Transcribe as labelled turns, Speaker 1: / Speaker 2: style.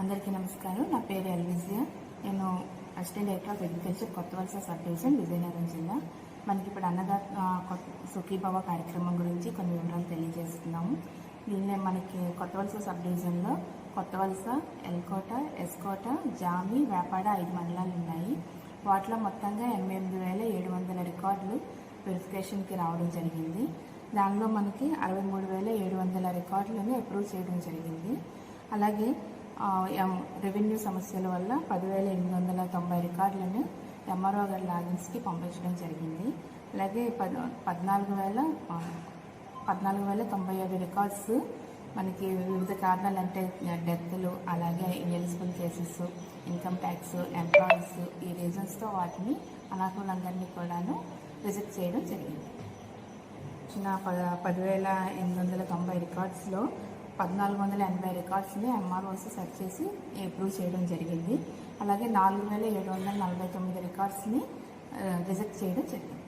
Speaker 1: అందరికీ నమస్కారం. నా పేరు ఎల్విజియ. నేను అసిస్టెంట్ డైరెక్టర్ ఆఫ్ అగ్రికల్చర్ కొత్త వలస సబ్ డివిజన్ విజయనగరం జిల్లా మనకి ఇప్పుడు అన్నదా కొత్త- సుఖీభవ కార్యక్రమం గురించి కొన్ని వివరాలు తెలియజేస్తున్నాము. దీనిలో మనకి కొత్త వలస సబ్ డివిజన్లో కొత్త వలస ఎల్కోట ఎస్కోట జామి వేపాడ ఐదు మండలాలు ఉన్నాయి. వాటిలో మొత్తంగా ఎనభై ఎనిమిది వేల ఏడు వందల రికార్డులు వెరిఫికేషన్కి రావడం జరిగింది. దానిలో మనకి అరవై మూడు వేల ఏడు వందల రికార్డులను అప్రూవ్ చేయడం జరిగింది. అలాగే రెవెన్యూ సమస్యల వల్ల పదివేల ఎనిమిది వందల తొంభై రికార్డులను ఎంఆర్ఓ గారి లాగిన్స్కి పంపించడం జరిగింది. అలాగే పద్ పద్నాలుగు వేల పద్నాలుగు వేల తొంభై ఏడు రికార్డ్స్ మనకి వివిధ కారణాలు అంటే డెత్లు అలాగే eligible cases income tax employees ఈ రీజన్స్తో వాటిని అనాకులందరినీ కూడాను రిజెక్ట్ చేయడం జరిగింది. నా పద పదివేల ఎనిమిది వందల తొంభై రికార్డ్స్లో పద్నాలుగు వందల ఎనభై రికార్డ్స్ని ఎంఆర్ఓస్ సెర్చ్ చేసి అప్రూవ్ చేయడం జరిగింది. అలాగే నాలుగు వేల ఏడు వందల నలభై తొమ్మిది రికార్డ్స్ని రిజెక్ట్ చేయడం జరిగింది.